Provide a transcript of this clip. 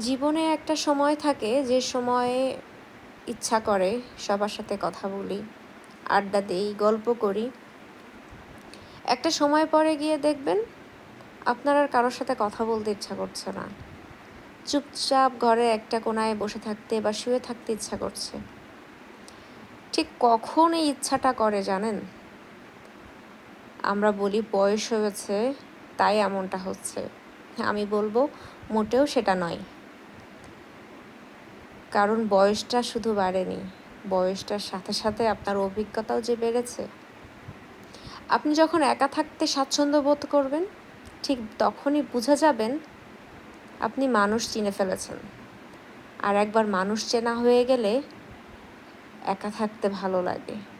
জীবনে একটা সময় থাকে যে সময়ে ইচ্ছা করে সবার সাথে কথা বলি, আড্ডা দেই, গল্প করি। একটা সময় পরে গিয়ে দেখবেন আপনার আর কারোর সাথে কথা বলতে ইচ্ছা করছে না। চুপচাপ ঘরে একটা কোনায় বসে থাকতে বা শুয়ে থাকতে ইচ্ছা করছে। ঠিক কখন এই ইচ্ছাটা করে জানেন? আমরা বলি বয়স হয়েছে, তাই এমনটা হচ্ছে। আমি বলব মোটেও সেটা নয়। কারণ বয়সটা শুধু বাড়েনি, বয়সটার সাথে সাথে আপনার অভিজ্ঞতাও যে বেড়েছে। আপনি যখন একা থাকতে স্বাচ্ছন্দ্য বোধ করবেন, ঠিক তখনই বুঝে যাবেন আপনি মানুষ চিনে ফেলেছেন। আর একবার মানুষ চেনা হয়ে গেলে একা থাকতে ভালো লাগে।